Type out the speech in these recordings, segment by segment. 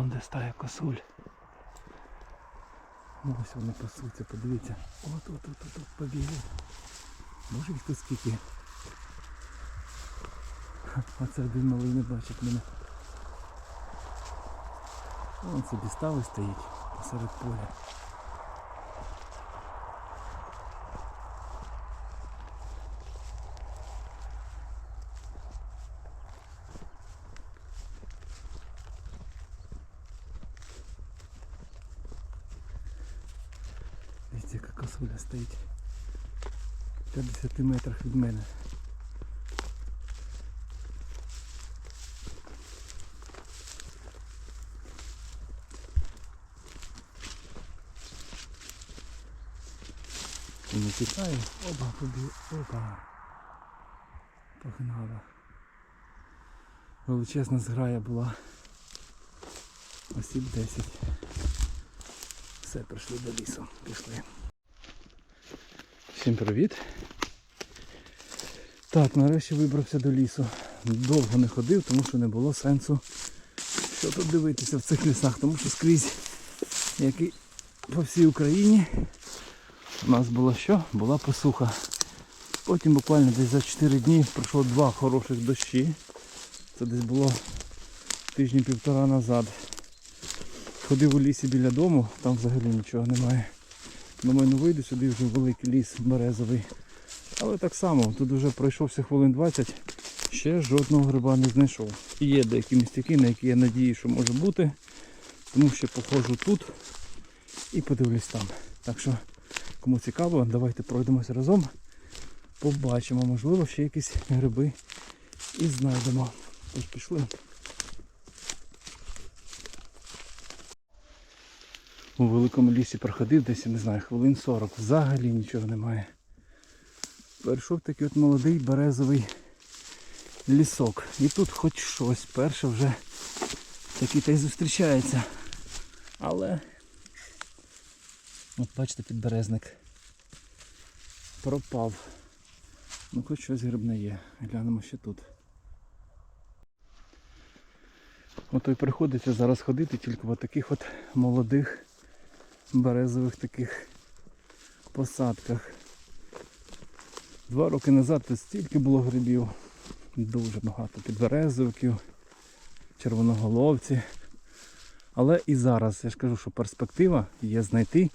Он де стає косуль. Ось вони пасуться, подивіться. От, от, от, от, от побігли. Може їх тут скільки. Оце один малий не бачить мене. Вон собі став і стоїть посеред поля. Дивіться, стоїть. В 50 метрах від мене. І не тікає. Оба, побі... Опа. Погнала. Величезна зграя була. Осіб 10. Все, прийшли до лісу. Пішли. Всім привіт. Так, нарешті вибрався до лісу. Довго не ходив, тому що не було сенсу що тут дивитися в цих лісах, тому що скрізь, як і по всій Україні, у нас було що? Була посуха. Потім буквально десь за 4 дні пройшло два хороших дощі. Це десь було тижні півтора назад. Ходив у лісі біля дому, там взагалі нічого немає. Думаю, ну вийду сюди вже великий ліс березовий. Але так само, тут вже пройшовся хвилин 20, ще жодного гриба не знайшов. І є деякі містяки, на які я надію, що може бути. Тому що походжу тут і подивлюсь там. Так що, кому цікаво, давайте пройдемося разом. Побачимо, можливо, ще якісь гриби і знайдемо. Тож пішли. У великому лісі проходив десь, я не знаю, хвилин 40. Взагалі нічого немає. Перейшов такий от молодий березовий лісок. І тут хоч щось. Перше вже такий та й зустрічається. Але от бачите, підберезник пропав. Ну хоч щось грибне є. Глянемо ще тут. Ото й приходиться зараз ходити тільки в таких от молодих березових таких посадках. Два роки назад тут стільки було грибів. Дуже багато підберезовиків, червоноголовці. Але і зараз я ж кажу, що перспектива є знайти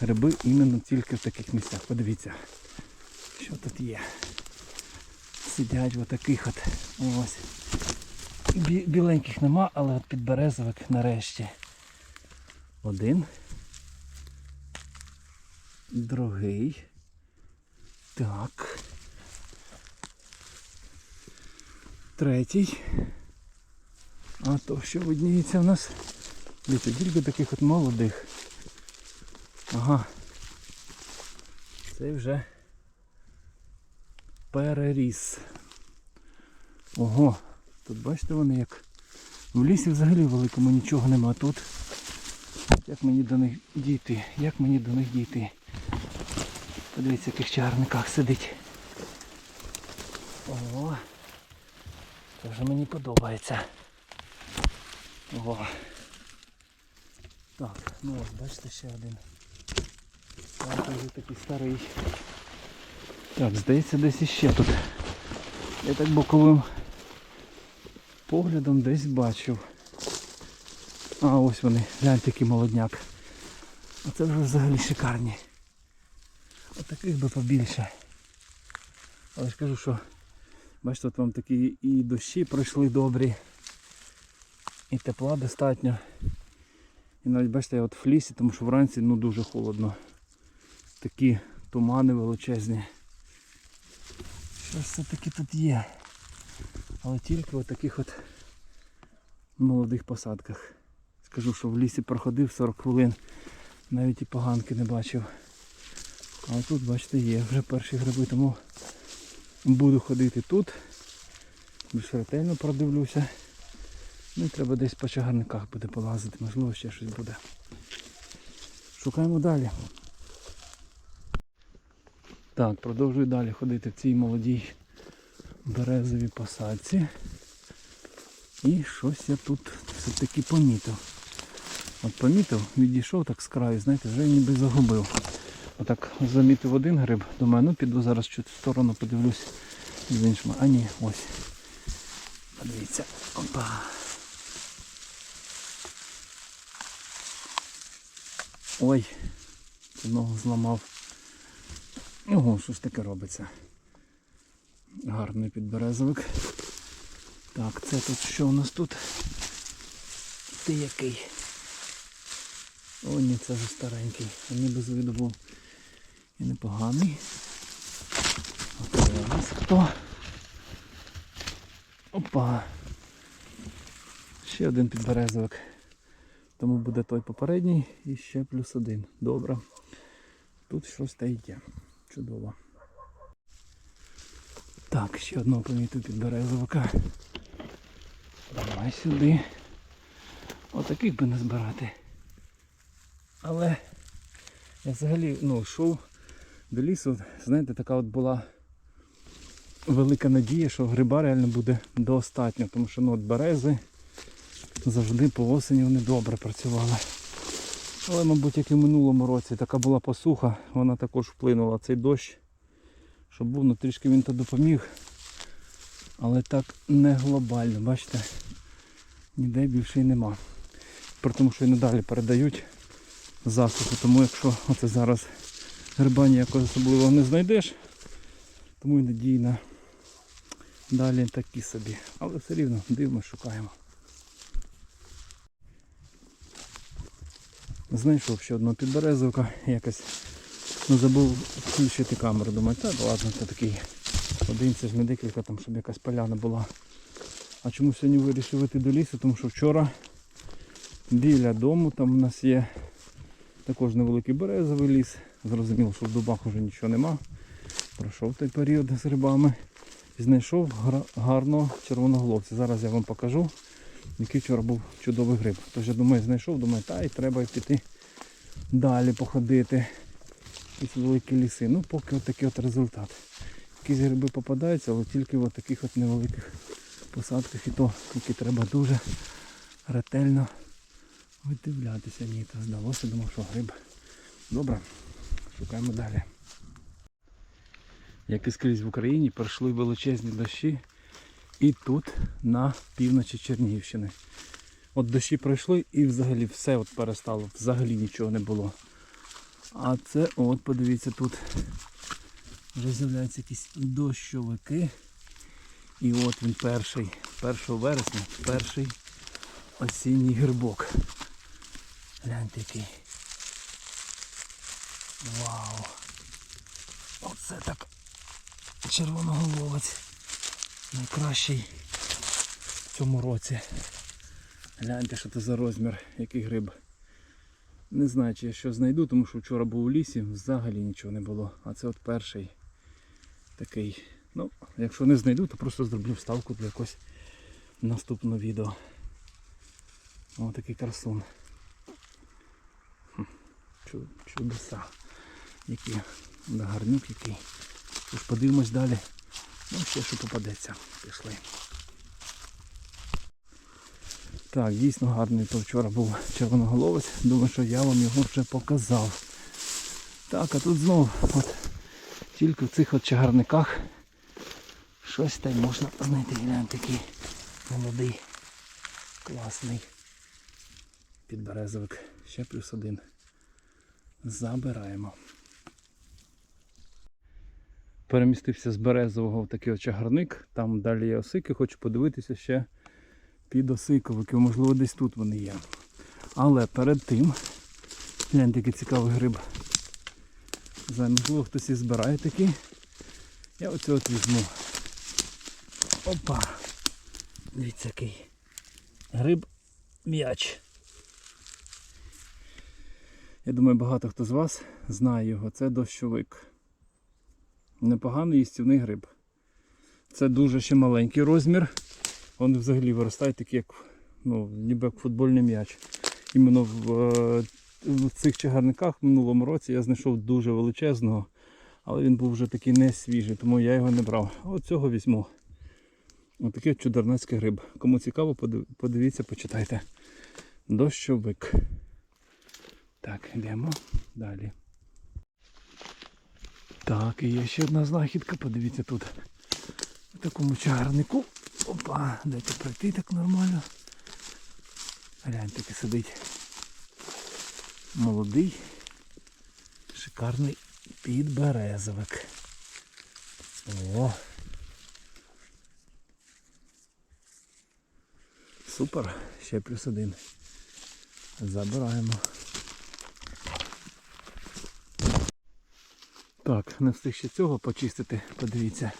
гриби іменно тільки в таких місцях. Подивіться, що тут є. Сидять в таких от ось. Біленьких нема, але от підберезовик нарешті. Один. Другий. Так. Третій. А то що видніється в нас? Дивіться, тільки таких от молодих. Ага. Це вже переріс. Ого, тут бачите вони як. В лісі взагалі великому нічого нема тут. Як мені до них дійти? Як мені до них дійти? Подивіться, в яких чагарниках сидить. Ого. Це вже мені подобається. Ого. Так, ну ось, бачите ще один. Там вже такий старий. Так, здається, десь іще тут. Я так боковим поглядом десь бачив. А ось вони, гляньте, який молодняк. А це вже взагалі шикарні. Отаких би побільше. Але ж кажу, що бачите, от вам такі і дощі пройшли добрі. І тепла достатньо. І навіть бачите, я от в лісі, тому що вранці ну дуже холодно. Такі тумани величезні. Щось все-таки тут є. Але тільки в таких от молодих посадках. Скажу, що в лісі проходив 40 хвилин, навіть і поганки не бачив. А тут, бачите, є вже перші гриби, тому буду ходити тут. Більш ретельно продивлюся. Ну і треба десь по чагарниках буде полазити, можливо ще щось буде. Шукаємо далі. Так, продовжую далі ходити в цій молодій березовій посадці. І щось я тут все-таки помітив. От помітив, відійшов так з краю, знаєте, вже ніби загубив. Отак замітив один гриб, думаю, ну піду зараз в сторону подивлюсь з іншими. А ні, ось. Подивіться. Опа. Ой, ногу зламав. Ого, що ж таке робиться? Гарний підберезовик. Так, це тут що у нас тут? Ти який? О, ні, це вже старенький. А ніби з виду був і непоганий. Це хто? Опа. Ще один підберезовик. Тому буде той попередній і ще плюс один. Добре. Тут щось та йде. Чудово. Так, ще одного помітив підберезовика. Давай сюди. Отаких би не збирати. Але я взагалі ну, йшов до лісу, знаєте, така от була велика надія, що гриба реально буде достатньо, тому що ну, от берези завжди по осені вони добре працювали. Але, мабуть, як і в минулому році, така була посуха, вона також вплинула цей дощ. Щоб був, ну трішки він то допоміг. Але так не глобально, бачите, ніде більше й нема. При тому, що і надалі передають засуху. Тому якщо оце зараз гриба ніякого особливого не знайдеш, тому і надійна. Далі такі собі. Але все рівно дивимо, шукаємо. Знайшов ще одного підберезовика, якось ну, забув включити камеру. Думаю, та ладно, це такий один, це ж не декілька, там, щоб якась поляна була. А чому сьогодні вирішив йти до лісу? Тому що вчора біля дому там у нас є також невеликий березовий ліс. Зрозуміло, що в дубах вже нічого нема. Пройшов той період з грибами. І знайшов гарного червоноголовця. Зараз я вам покажу, який вчора був чудовий гриб. Тож я думаю, знайшов, думаю, та й треба піти далі походити. Якісь великі ліси. Ну, поки от от результат. Якісь гриби попадаються, але тільки в таких от невеликих посадках і то, які треба дуже ретельно видивлятися. Ні, то здалося, думав, що гриб. Добре, шукаємо далі. Як і скрізь в Україні, пройшли величезні дощі і тут на півночі Чернігівщини. От дощі пройшли і взагалі все от перестало, взагалі нічого не було. А це от, подивіться, тут вже з'являються якісь дощовики. І от він перший, 1 вересня, перший осінній грибок. Гляньте який. Вау! Оце так червоноголовець. Найкращий в цьому році. Гляньте, що це за розмір, який гриб. Не знаю, чи я що знайду, тому що вчора був у лісі, взагалі нічого не було. А це от перший такий. Ну, якщо не знайду, то просто зроблю вставку для якогось наступного відео. Ось такий красун. Чудеса. Які да, гарнюк який. Тож подивимось далі. Ну, ще що попадеться. Пішли. Так, дійсно гарний, то вчора був червоноголовець. Думаю, що я вам його вже показав. Так, а тут знову от, тільки в цих от чагарниках щось там можна знайти. Глянь, такий молодий, класний підберезовик. Ще плюс один. Забираємо. Перемістився з березового в такий от чагарник. Там далі є осики, хочу подивитися ще під осиковики. Можливо, десь тут вони є. Але перед тим, гляньте, який цікавий гриб. Можливо, хтось і збирає такий. Я оце от візьму. Опа! Дивіться який. Гриб м'яч. Я думаю, багато хто з вас знає його. Це дощовик. Непоганий їстівний гриб. Це дуже ще маленький розмір. Вони взагалі виростають такі, як, ну, ніби як футбольний м'яч. Іменно в, е, в цих чагарниках в минулому році я знайшов дуже величезного, але він був вже такий не свіжий, тому я його не брав. От цього візьму. Ось такий от чудернацький гриб. Кому цікаво, подивіться, почитайте. Дощовик. Так, йдемо далі. Так, і є ще одна знахідка, подивіться тут. В такому чагарнику. Опа, дайте пройти так нормально. Гляньте, який сидить. Молодий, шикарний підберезовик. О. Супер, ще плюс один. Забираємо. Так, не встиг ще цього почистити, подивіться.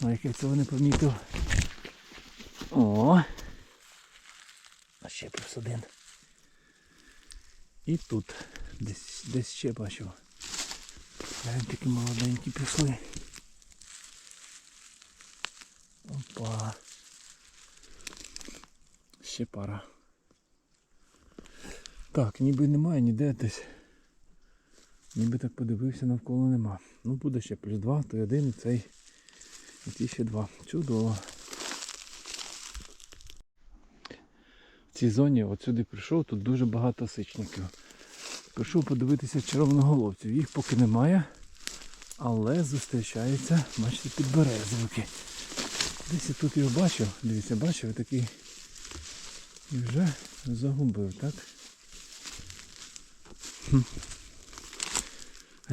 Як я цього не помітив. О! А ще плюс один. І тут десь, десь ще бачив. Такі молоденькі пішли. Опа. Ще пара. Так, ніби немає ніде десь. Ніби так подивився, навколо нема. Ну буде ще плюс два, то один і цей. І ті ще два. Чудово. В цій зоні от сюди прийшов, тут дуже багато сичників. Прийшов подивитися червоноголовців. Їх поки немає, але зустрічаються, бачите, підберезовики. Десь я тут його бачив, дивіться, бачив, такий і вже загубив, так?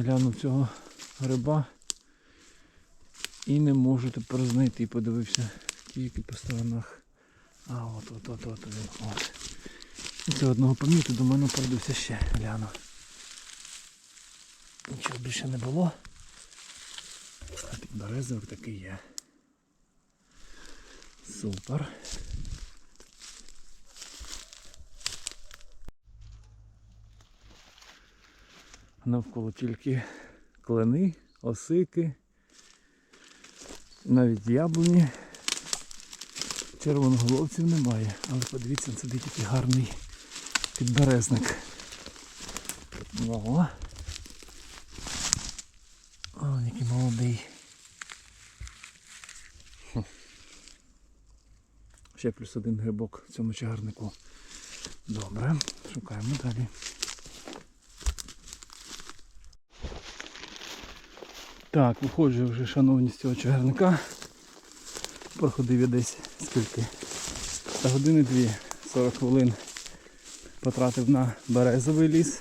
Глянув цього гриба і не можу тепер знайти. Подивився тільки по сторонах. А от от от от він. От. Це одного поміту, думаю, ну пройдуся ще, гляну. Нічого більше не було. А підберезовик такий є. Супер. Навколо тільки клени, осики, навіть яблуні. Червоноголовців немає, але подивіться, це такий гарний підберезник. О, О який молодий. Ще плюс один грибок в цьому чагарнику. Добре, шукаємо далі. Так, виходжу вже, шановні, з цього чагарника. Проходив я десь скільки? Та години дві, 40 хвилин потратив на березовий ліс.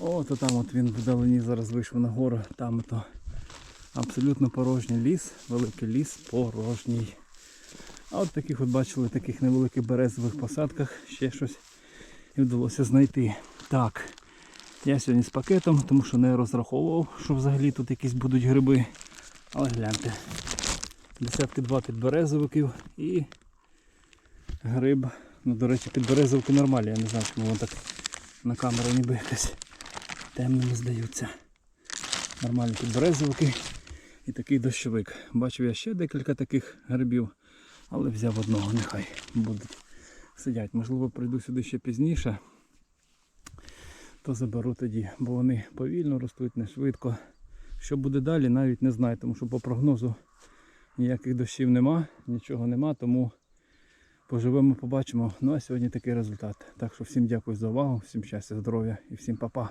О, то там от він вдалині зараз вийшов на гору, там то абсолютно порожній ліс, великий ліс порожній. А от таких от бачили, таких невеликих березових посадках ще щось і вдалося знайти. Так, я сьогодні з пакетом, тому що не розраховував, що взагалі тут якісь будуть гриби. Але гляньте. Десятки два підберезовиків і гриб. Ну, до речі, підберезовики нормальні, я не знаю, чому воно так на камеру ніби якось темними здаються. Нормальні підберезовики і такий дощовик. Бачив я ще декілька таких грибів, але взяв одного, нехай будуть сидять. Можливо, прийду сюди ще пізніше, то заберу тоді, бо вони повільно ростуть, не швидко. Що буде далі, навіть не знаю, тому що по прогнозу ніяких дощів нема, нічого нема, тому поживемо, побачимо. Ну а сьогодні такий результат. Так що всім дякую за увагу, всім щастя, здоров'я і всім па-па.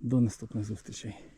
До наступних зустрічей.